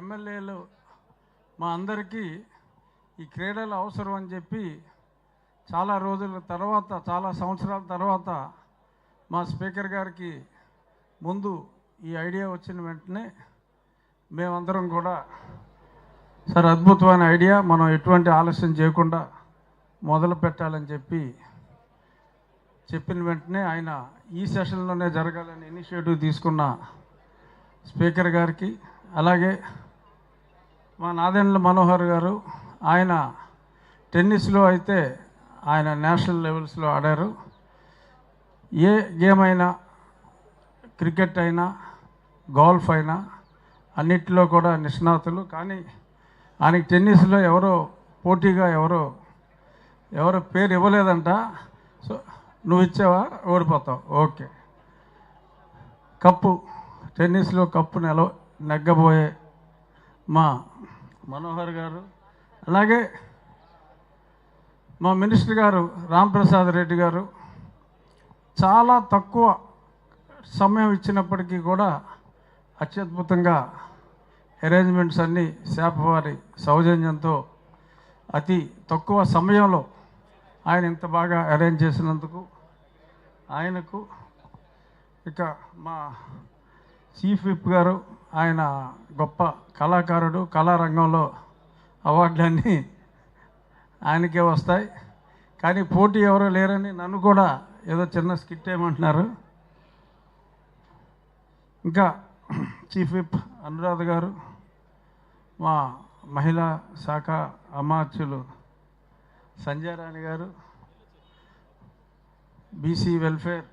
ఎమ్మెల్యేలు మా అందరికీ ఈ క్రీడలు అవసరం అని చెప్పి చాలా రోజుల తర్వాత చాలా సంవత్సరాల తర్వాత మా స్పీకర్ గారికి ముందు ఈ ఐడియా వచ్చిన వెంటనే మేమందరం కూడా సార్ అద్భుతమైన ఐడియా మనం ఎటువంటి ఆలస్యం చేయకుండా మొదలు పెట్టాలని చెప్పి చెప్పిన వెంటనే ఆయన ఈ సెషన్లోనే జరగాలని ఇనిషియేటివ్ తీసుకున్న స్పీకర్ గారికి అలాగే మా నాదెండ్ల మనోహర్ గారు ఆయన టెన్నిస్లో అయితే ఆయన నేషనల్ లెవెల్స్లో ఆడారు. ఏ గేమ్ అయినా క్రికెట్ అయినా గోల్ఫ్ అయినా అన్నిటిలో కూడా నిష్ణాతులు. కానీ ఆయనకి టెన్నిస్లో ఎవరో పోటీగా ఎవరో ఎవరో పేరు ఇవ్వలేదంట. సో నువ్వు ఇచ్చావా? ఓడిపోతావు. ఓకే. కప్పు టెన్నిస్లో కప్పు నెల నెగ్గబోయే మా మనోహర్ గారు అలాగే మా మినిస్టర్ గారు రాంప్రసాద్ రెడ్డి గారు చాలా తక్కువ సమయం ఇచ్చినప్పటికీ కూడా అత్యద్భుతంగా అరేంజ్మెంట్స్ అన్నీ శాప వారి సౌజన్యంతో అతి తక్కువ సమయంలో ఆయన ఇంత బాగా అరేంజ్ చేసినందుకు ఆయనకు ఇక మా చీఫ్ విప్ గారు ఆయన గొప్ప కళాకారుడు కళారంగంలో అవార్డులన్నీ ఆయనకే వస్తాయి. కానీ పోటీ ఎవరు లేరని నన్ను కూడా ఏదో చిన్న స్కిట్ ఏమంటున్నారు. ఇంకా చీఫ్ విప్ అనురాధ గారు మా మహిళా శాఖ అమాత్యులు సంజయ్ రాణి గారు బీసీ వెల్ఫేర్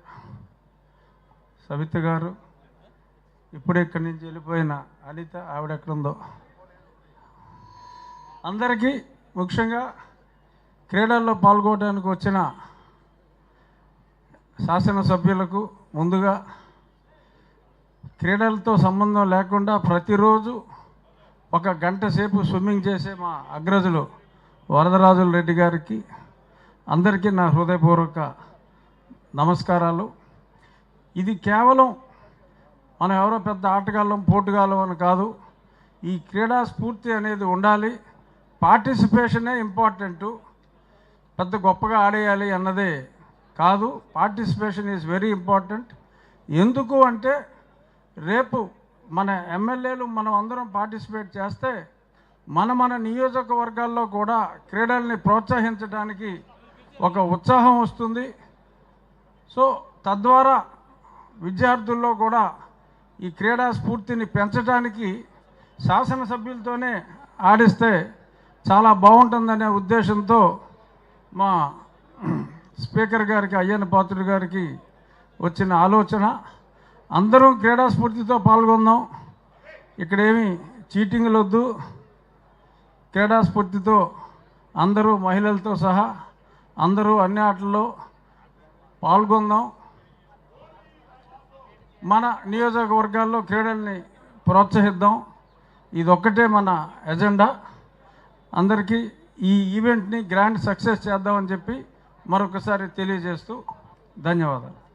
సవిత గారు ఇప్పుడు ఇక్కడి నుంచి వెళ్ళిపోయిన అలిత ఆవిడ ఎక్కడుందో. అందరికీ ముఖ్యంగా క్రీడల్లో పాల్గొనడానికి వచ్చిన శాసనసభ్యులకు ముందుగా క్రీడలతో సంబంధం లేకుండా ప్రతిరోజు ఒక గంట సేపు స్విమ్మింగ్ చేసే మా అగ్రజులు వరదరాజుల రెడ్డి గారికి అందరికీ నా హృదయపూర్వక నమస్కారాలు. ఇది కేవలం మనం ఎవరో పెద్ద ఆటగాళ్ళం పోటుగాళ్ళం అని కాదు. ఈ క్రీడా స్ఫూర్తి అనేది ఉండాలి. పార్టిసిపేషనే ఇంపార్టెంటు. పెద్ద గొప్పగా ఆడేయాలి అన్నదే కాదు. Participation is very important. ఎందుకు అంటే రేపు మన ఎమ్మెల్యేలు మనం అందరం పార్టిసిపేట్ చేస్తే మన మన నియోజకవర్గాల్లో కూడా క్రీడల్ని ప్రోత్సహించడానికి ఒక ఉత్సాహం వస్తుంది. సో తద్వారా విద్యార్థుల్లో కూడా ఈ క్రీడా స్ఫూర్తిని పెంచడానికి శాసనసభ్యులతోనే ఆడిస్తే చాలా బాగుంటుందనే ఉద్దేశంతో మా స్పీకర్ గారికి అయ్యన్న పాత్రుడు గారికి వచ్చిన ఆలోచన. అందరం క్రీడా స్ఫూర్తితో పాల్గొందాం. ఇక్కడేమి చీటింగ్లు వద్దు క్రీడా స్ఫూర్తితో అందరూ మహిళలతో సహా అందరూ అన్ని ఆటల్లో పాల్గొందాం. మన నియోజకవర్గాల్లో క్రీడల్ని ప్రోత్సహిద్దాం. ఇదొక్కటే మన ఎజెండా. అందరికీ ఈ ఈవెంట్ని గ్రాండ్ సక్సెస్ చేద్దామని చెప్పి మరొకసారి తెలియజేస్తూ ధన్యవాదాలు.